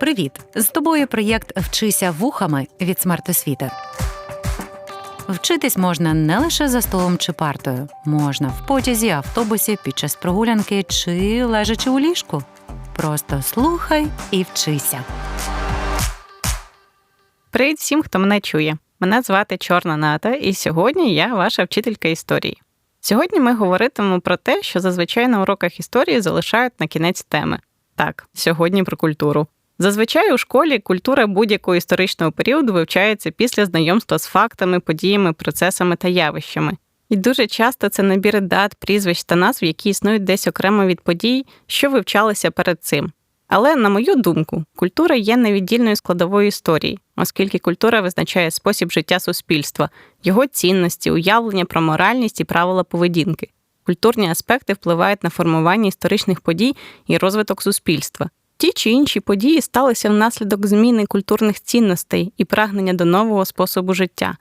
Привіт! З тобою проєкт Вчися вухами від смертосвіти. Вчитись можна не лише за столом чи партою, можна в потязі, автобусі, під час прогулянки чи лежачи у ліжку. Просто слухай і вчися. Привіт всім, хто мене чує. Мене звати Чорна Ната, і сьогодні я ваша вчителька історії. Сьогодні ми говоритимемо про те, що зазвичай на уроках історії залишають на кінець теми. Так, сьогодні про культуру. Зазвичай у школі культура будь-якого історичного періоду вивчається після знайомства з фактами, подіями, процесами та явищами. І дуже часто це набір дат, прізвищ та назв, які існують десь окремо від подій, що вивчалися перед цим. Але, на мою думку, культура є невіддільною складовою історії, оскільки культура визначає спосіб життя суспільства, його цінності, уявлення про моральність і правила поведінки. Культурні аспекти впливають на формування історичних подій і розвиток суспільства. Ті чи інші події сталися внаслідок зміни культурних цінностей і прагнення до нового способу життя.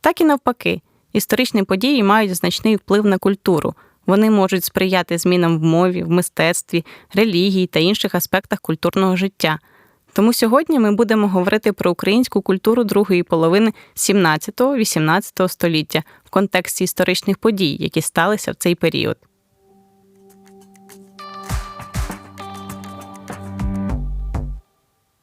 Так і навпаки, історичні події мають значний вплив на культуру. Вони можуть сприяти змінам в мові, в мистецтві, релігії та інших аспектах культурного життя. Тому сьогодні ми будемо говорити про українську культуру другої половини 17-18 століття в контексті історичних подій, які сталися в цей період.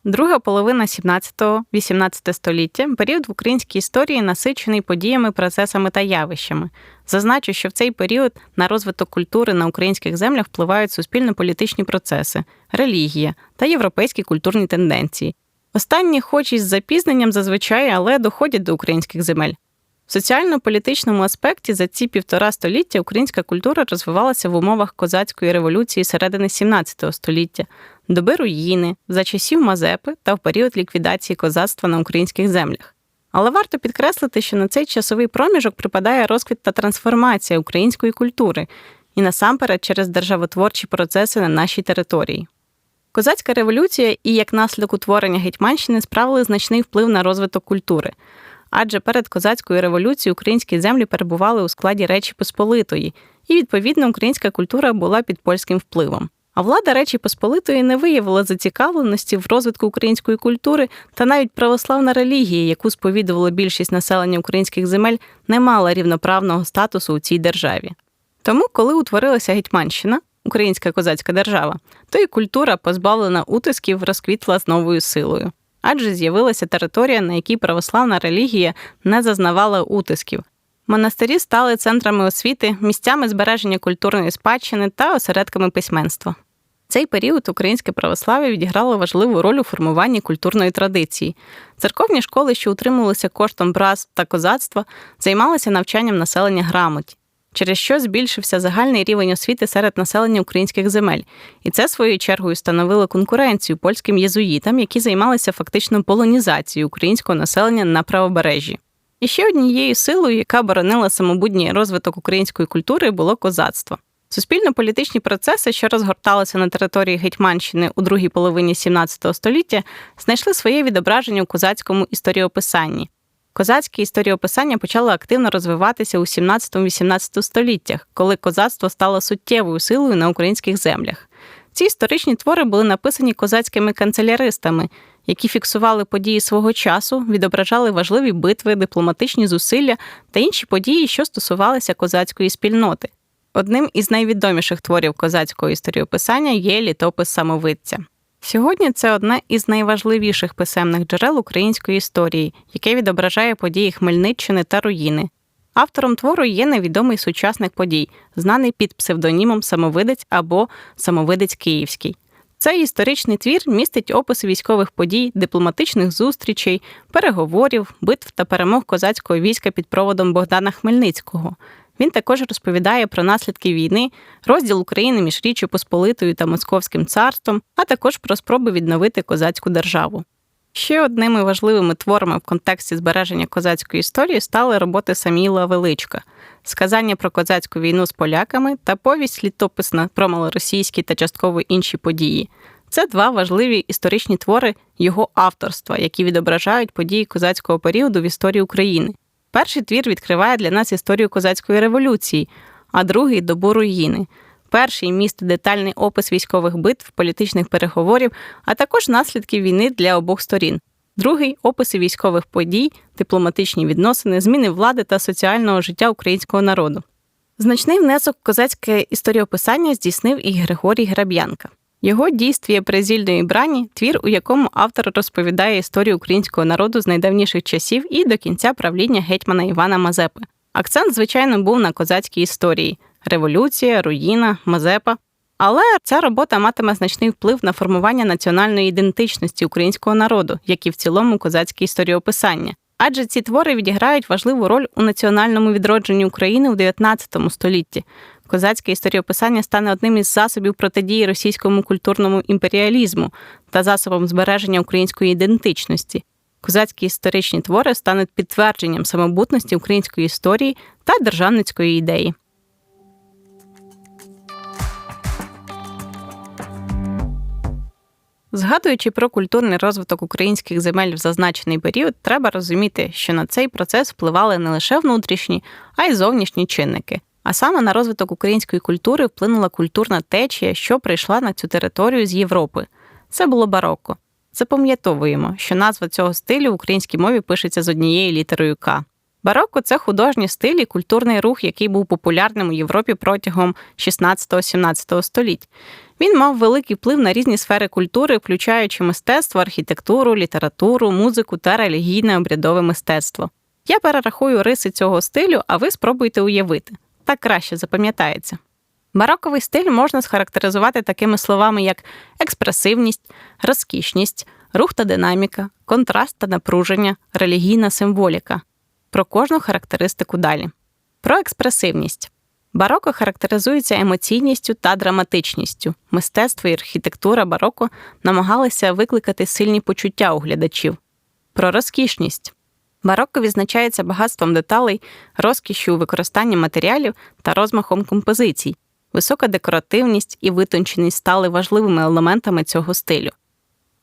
Друга половина 17-18 століття період в українській історії насичений подіями, процесами та явищами. Зазначу, що в цей період на розвиток культури на українських землях впливають суспільно-політичні процеси, релігія та європейські культурні тенденції. Останні, хоч із запізненням зазвичай, але доходять до українських земель. В соціально-політичному аспекті за ці півтора століття українська культура розвивалася в умовах козацької революції середини 17 століття, доби руїни, за часів Мазепи та в період ліквідації козацтва на українських землях. Але варто підкреслити, що на цей часовий проміжок припадає розквіт та трансформація української культури і насамперед через державотворчі процеси на нашій території. Козацька революція і як наслідок утворення Гетьманщини справили значний вплив на розвиток культури адже перед козацькою революцією українські землі перебували у складі Речі Посполитої, і, відповідно, українська культура була під польським впливом. А влада Речі Посполитої не виявила зацікавленості в розвитку української культури, та навіть православна релігія, яку сповідувала більшість населення українських земель, не мала рівноправного статусу у цій державі. Тому, коли утворилася Гетьманщина, українська козацька держава, то і культура, позбавлена утисків, розквітла з новою силою адже з'явилася територія, на якій православна релігія не зазнавала утисків. Монастирі стали центрами освіти, місцями збереження культурної спадщини та осередками письменства. Цей період українське православ'я відіграло важливу роль у формуванні культурної традиції. Церковні школи, що утримувалися коштом братств та козацтва, займалися навчанням населення грамоті через що збільшився загальний рівень освіти серед населення українських земель, і це своєю чергою становило конкуренцію польським єзуїтам, які займалися фактично полонізацією українського населення на правобережжі. І ще однією силою, яка боронила самобутній розвиток української культури, було козацтво. Суспільно-політичні процеси, що розгорталися на території Гетьманщини у другій половині XVII століття, знайшли своє відображення у козацькому історіописанні. Козацьке історіописання почало активно розвиватися у 17-18 століттях, коли козацтво стало суттєвою силою на українських землях. Ці історичні твори були написані козацькими канцеляристами, які фіксували події свого часу, відображали важливі битви, дипломатичні зусилля та інші події, що стосувалися козацької спільноти. Одним із найвідоміших творів козацького історіописання є літопис самовидця. Сьогодні це одне із найважливіших писемних джерел української історії, яке відображає події Хмельниччини та руїни. Автором твору є невідомий сучасник подій, знаний під псевдонімом Самовидець або Самовидець Київський. Цей історичний твір містить описи військових подій, дипломатичних зустрічей, переговорів, битв та перемог козацького війська під проводом Богдана Хмельницького. Він також розповідає про наслідки війни, розділ України між Річчю Посполитою та Московським царством, а також про спроби відновити козацьку державу. Ще одними важливими творами в контексті збереження козацької історії стали роботи Саміла Величка, сказання про козацьку війну з поляками та повість літописна про малоросійські та частково інші події. Це два важливі історичні твори його авторства, які відображають події козацького періоду в історії України. Перший твір відкриває для нас історію козацької революції, а другий добу руїни. Перший містить детальний опис військових битв, політичних переговорів, а також наслідків війни для обох сторін. Другий описи військових подій, дипломатичні відносини, зміни влади та соціального життя українського народу. Значний внесок в козацьке історіописання здійснив і Григорій Граб'янка. Його дійствіє призільної брані твір, у якому автор розповідає історію українського народу з найдавніших часів і до кінця правління гетьмана Івана Мазепи. Акцент, звичайно, був на козацькій історії: революція, руїна, Мазепа. Але ця робота матиме значний вплив на формування національної ідентичності українського народу, як і в цілому козацьке історіописання. Адже ці твори відіграють важливу роль у національному відродженні України у 19 столітті. Козацьке історіописання стане одним із засобів протидії російському культурному імперіалізму та засобом збереження української ідентичності. Козацькі історичні твори стануть підтвердженням самобутності української історії та державницької ідеї. Згадуючи про культурний розвиток українських земель в зазначений період, треба розуміти, що на цей процес впливали не лише внутрішні, а й зовнішні чинники. А саме на розвиток української культури вплинула культурна течія, що прийшла на цю територію з Європи. Це було бароко. Запам'ятовуємо, що назва цього стилю в українській мові пишеться з однією літерою К. Бароко це художній стиль і культурний рух, який був популярним у Європі протягом 16-17 століть. Він мав великий вплив на різні сфери культури, включаючи мистецтво, архітектуру, літературу, музику та релігійне обрядове мистецтво. Я перерахую риси цього стилю, а ви спробуйте уявити. Так краще запам'ятається. Бароковий стиль можна схарактеризувати такими словами, як експресивність, розкішність, рух та динаміка, контраст та напруження, релігійна символіка. Про кожну характеристику далі. Про експресивність. Бароко характеризується емоційністю та драматичністю. Мистецтво і архітектура бароко намагалися викликати сильні почуття у глядачів. Про розкішність. Бароко відзначається багатством деталей, розкішшю у використанні матеріалів та розмахом композицій. Висока декоративність і витонченість стали важливими елементами цього стилю.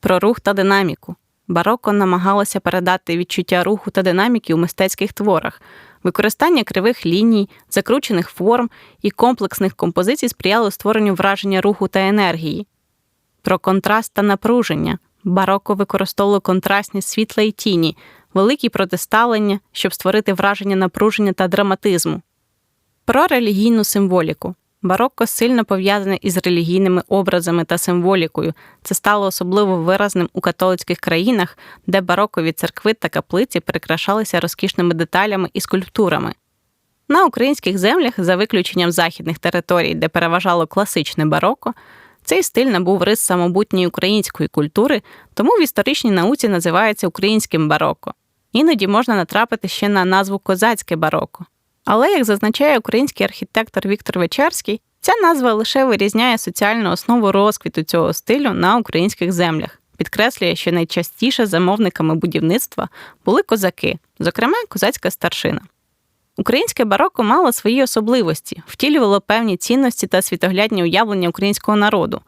Про рух та динаміку. Бароко намагалося передати відчуття руху та динаміки у мистецьких творах. Використання кривих ліній, закручених форм і комплексних композицій сприяло створенню враження руху та енергії. Про контраст та напруження. Бароко використовувало контрастність світла і тіні, великі протиставлення, щоб створити враження напруження та драматизму. Про релігійну символіку. Барокко сильно пов'язане із релігійними образами та символікою. Це стало особливо виразним у католицьких країнах, де барокові церкви та каплиці прикрашалися розкішними деталями і скульптурами. На українських землях, за виключенням західних територій, де переважало класичне бароко, цей стиль набув рис самобутньої української культури, тому в історичній науці називається українським бароко. Іноді можна натрапити ще на назву козацьке бароко. Але, як зазначає український архітектор Віктор Вечерський, ця назва лише вирізняє соціальну основу розквіту цього стилю на українських землях, підкреслює, що найчастіше замовниками будівництва були козаки, зокрема козацька старшина. Українське бароко мало свої особливості, втілювало певні цінності та світоглядні уявлення українського народу.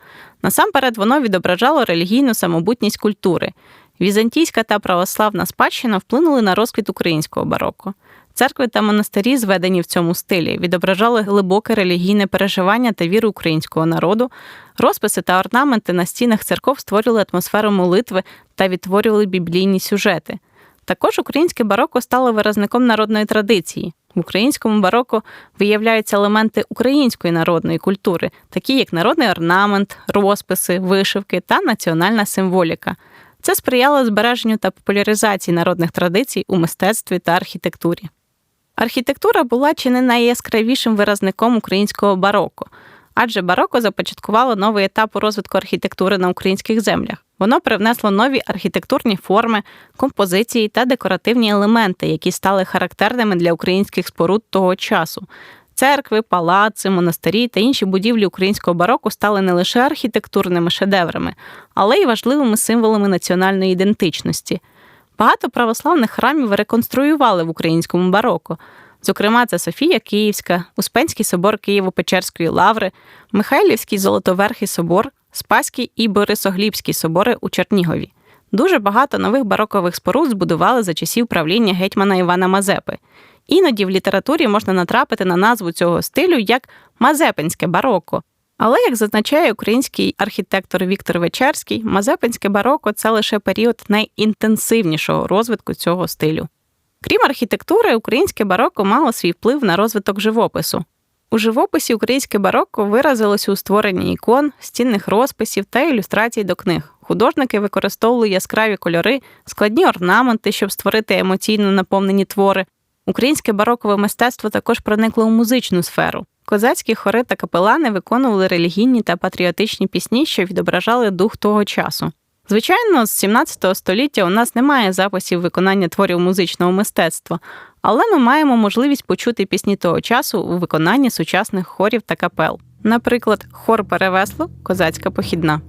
Насамперед, воно відображало релігійну самобутність культури. Візантійська та православна спадщина вплинули на розквіт українського бароко. Церкви та монастирі, зведені в цьому стилі, відображали глибоке релігійне переживання та віру українського народу. Розписи та орнаменти на стінах церков створювали атмосферу молитви та відтворювали біблійні сюжети. Також українське бароко стало виразником народної традиції. В українському бароко виявляються елементи української народної культури, такі як народний орнамент, розписи, вишивки та національна символіка. Це сприяло збереженню та популяризації народних традицій у мистецтві та архітектурі. Архітектура була чи не найяскравішим виразником українського бароко, адже бароко започаткувало новий етап у розвитку архітектури на українських землях. Воно привнесло нові архітектурні форми, композиції та декоративні елементи, які стали характерними для українських споруд того часу. Церкви, палаци, монастирі та інші будівлі українського бароко стали не лише архітектурними шедеврами, але й важливими символами національної ідентичності. Багато православних храмів реконструювали в українському бароко. Зокрема, це Софія Київська, Успенський собор Києво-Печерської лаври, Михайлівський Золотоверхий собор, Спаський і Борисоглібський собори у Чернігові. Дуже багато нових барокових споруд збудували за часів правління гетьмана Івана Мазепи. Іноді в літературі можна натрапити на назву цього стилю як мазепинське бароко. Але, як зазначає український архітектор Віктор Вечерський, мазепинське бароко це лише період найінтенсивнішого розвитку цього стилю. Крім архітектури, українське бароко мало свій вплив на розвиток живопису. У живописі українське бароко виразилося у створенні ікон, стінних розписів та ілюстрацій до книг. Художники використовували яскраві кольори, складні орнаменти, щоб створити емоційно наповнені твори. Українське барокове мистецтво також проникло у музичну сферу. Козацькі хори та капелани виконували релігійні та патріотичні пісні, що відображали дух того часу. Звичайно, з 17 століття у нас немає записів виконання творів музичного мистецтва, але ми маємо можливість почути пісні того часу у виконанні сучасних хорів та капел. Наприклад, хор Перевесло Козацька похідна.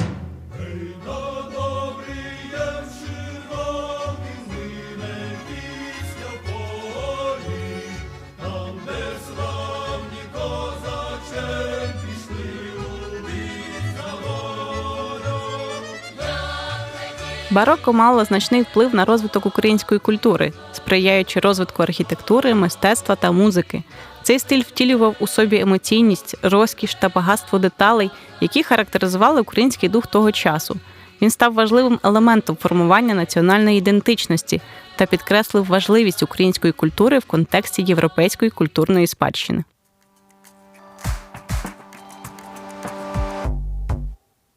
Бароко мало значний вплив на розвиток української культури, сприяючи розвитку архітектури, мистецтва та музики. Цей стиль втілював у собі емоційність, розкіш та багатство деталей, які характеризували український дух того часу. Він став важливим елементом формування національної ідентичності та підкреслив важливість української культури в контексті європейської культурної спадщини.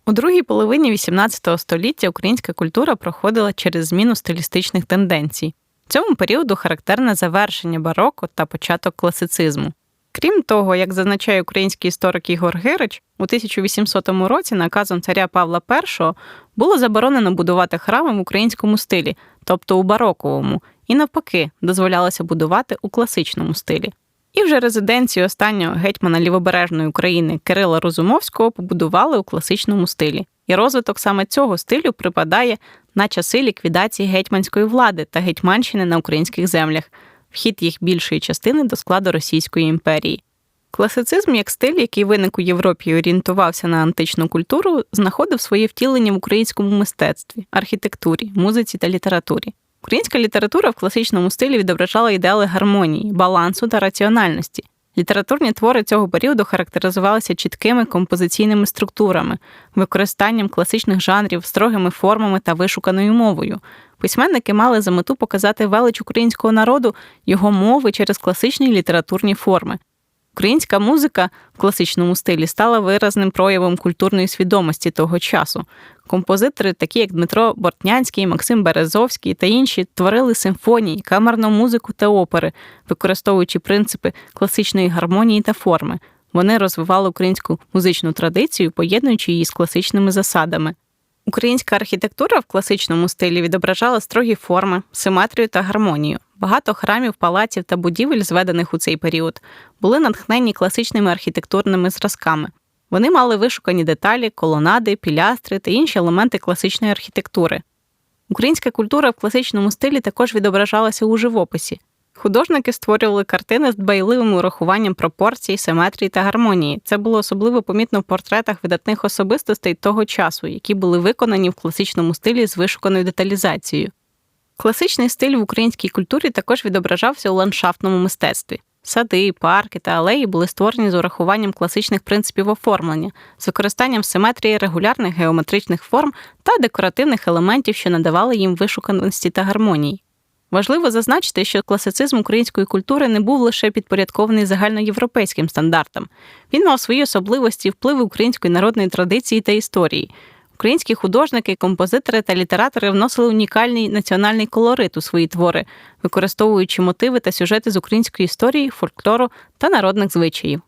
У другій половині XVIII століття українська культура проходила через зміну стилістичних тенденцій. Цьому періоду характерне завершення бароко та початок класицизму. Крім того, як зазначає український історик Ігор Гирич, у 1800 році наказом царя Павла І було заборонено будувати храми в українському стилі, тобто у бароковому, і навпаки, дозволялося будувати у класичному стилі. І вже резиденцію останнього гетьмана лівобережної України Кирила Розумовського побудували у класичному стилі. І розвиток саме цього стилю припадає на часи ліквідації гетьманської влади та гетьманщини на українських землях, вхід їх більшої частини до складу Російської імперії. Класицизм як стиль, який виник у Європі і орієнтувався на античну культуру, знаходив своє втілення в українському мистецтві, архітектурі, музиці та літературі. Українська література в класичному стилі відображала ідеали гармонії, балансу та раціональності. Літературні твори цього періоду характеризувалися чіткими композиційними структурами, використанням класичних жанрів, строгими формами та вишуканою мовою. Письменники мали за мету показати велич українського народу його мови через класичні літературні форми. Українська музика в класичному стилі стала виразним проявом культурної свідомості того часу. Композитори, такі як Дмитро Бортнянський, Максим Березовський та інші, творили симфонії, камерну музику та опери, використовуючи принципи класичної гармонії та форми. Вони розвивали українську музичну традицію, поєднуючи її з класичними засадами. Українська архітектура в класичному стилі відображала строгі форми, симетрію та гармонію. Багато храмів, палаців та будівель, зведених у цей період, були натхнені класичними архітектурними зразками. Вони мали вишукані деталі, колонади, пілястри та інші елементи класичної архітектури. Українська культура в класичному стилі також відображалася у живописі. Художники створювали картини з дбайливим урахуванням пропорцій, симетрії та гармонії. Це було особливо помітно в портретах видатних особистостей того часу, які були виконані в класичному стилі з вишуканою деталізацією. Класичний стиль в українській культурі також відображався у ландшафтному мистецтві. Сади, парки та алеї були створені з урахуванням класичних принципів оформлення, з використанням симетрії регулярних геометричних форм та декоративних елементів, що надавали їм вишуканості та гармонії. Важливо зазначити, що класицизм української культури не був лише підпорядкований загальноєвропейським стандартам. Він мав свої особливості, впливи української народної традиції та історії. Українські художники, композитори та літератори вносили унікальний національний колорит у свої твори, використовуючи мотиви та сюжети з української історії, фольклору та народних звичаїв.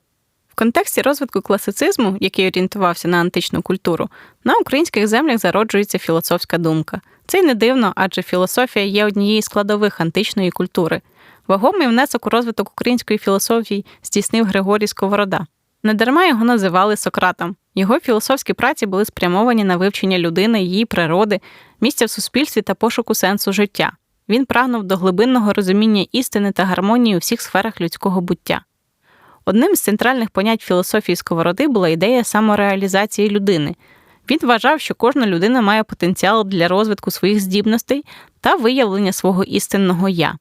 В контексті розвитку класицизму, який орієнтувався на античну культуру, на українських землях зароджується філософська думка. Це й не дивно, адже філософія є однією з складових античної культури. Вагомий внесок у розвиток української філософії здійснив Григорій Сковорода. Недарма його називали Сократом. Його філософські праці були спрямовані на вивчення людини, її природи, місця в суспільстві та пошуку сенсу життя. Він прагнув до глибинного розуміння істини та гармонії у всіх сферах людського буття. Одним з центральних понять філософії Сковороди була ідея самореалізації людини. Він вважав, що кожна людина має потенціал для розвитку своїх здібностей та виявлення свого істинного я.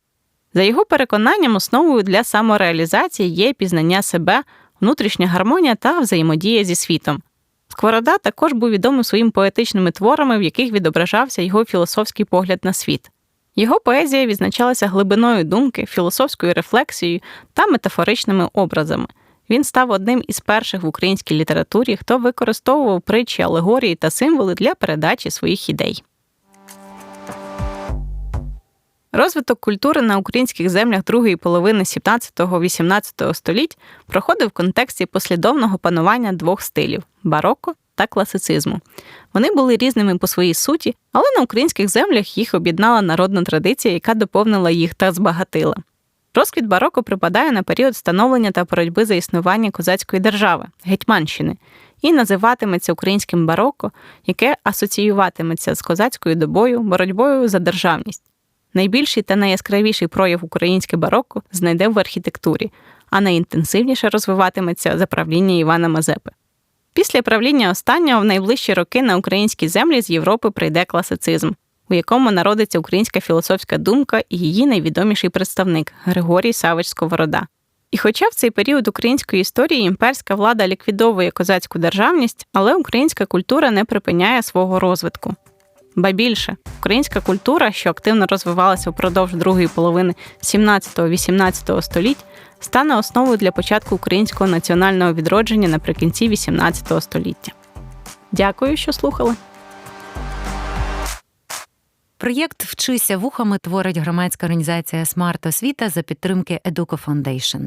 За його переконанням, основою для самореалізації є пізнання себе, внутрішня гармонія та взаємодія зі світом. Сковорода також був відомий своїми поетичними творами, в яких відображався його філософський погляд на світ. Його поезія відзначалася глибиною думки, філософською рефлексією та метафоричними образами. Він став одним із перших в українській літературі, хто використовував притчі, алегорії та символи для передачі своїх ідей. Розвиток культури на українських землях другої половини 17-18 століть проходив в контексті послідовного панування двох стилів бароко та класицизму. Вони були різними по своїй суті, але на українських землях їх об'єднала народна традиція, яка доповнила їх та збагатила. Розквіт бароко припадає на період становлення та боротьби за існування козацької держави Гетьманщини і називатиметься українським бароко, яке асоціюватиметься з козацькою добою, боротьбою за державність. Найбільший та найяскравіший прояв українське бароко знайде в архітектурі, а найінтенсивніше розвиватиметься за правління Івана Мазепи. Після правління останнього в найближчі роки на українські землі з Європи прийде класицизм, у якому народиться українська філософська думка і її найвідоміший представник Григорій Савич Сковорода. І хоча в цей період української історії імперська влада ліквідовує козацьку державність, але українська культура не припиняє свого розвитку. Ба більше, українська культура, що активно розвивалася впродовж другої половини 17-18 століть, стане основою для початку українського національного відродження наприкінці 18 століття. Дякую, що слухали. Проєкт Вчися вухами творить громадська організація Смарт Освіта за підтримки Educo Foundation.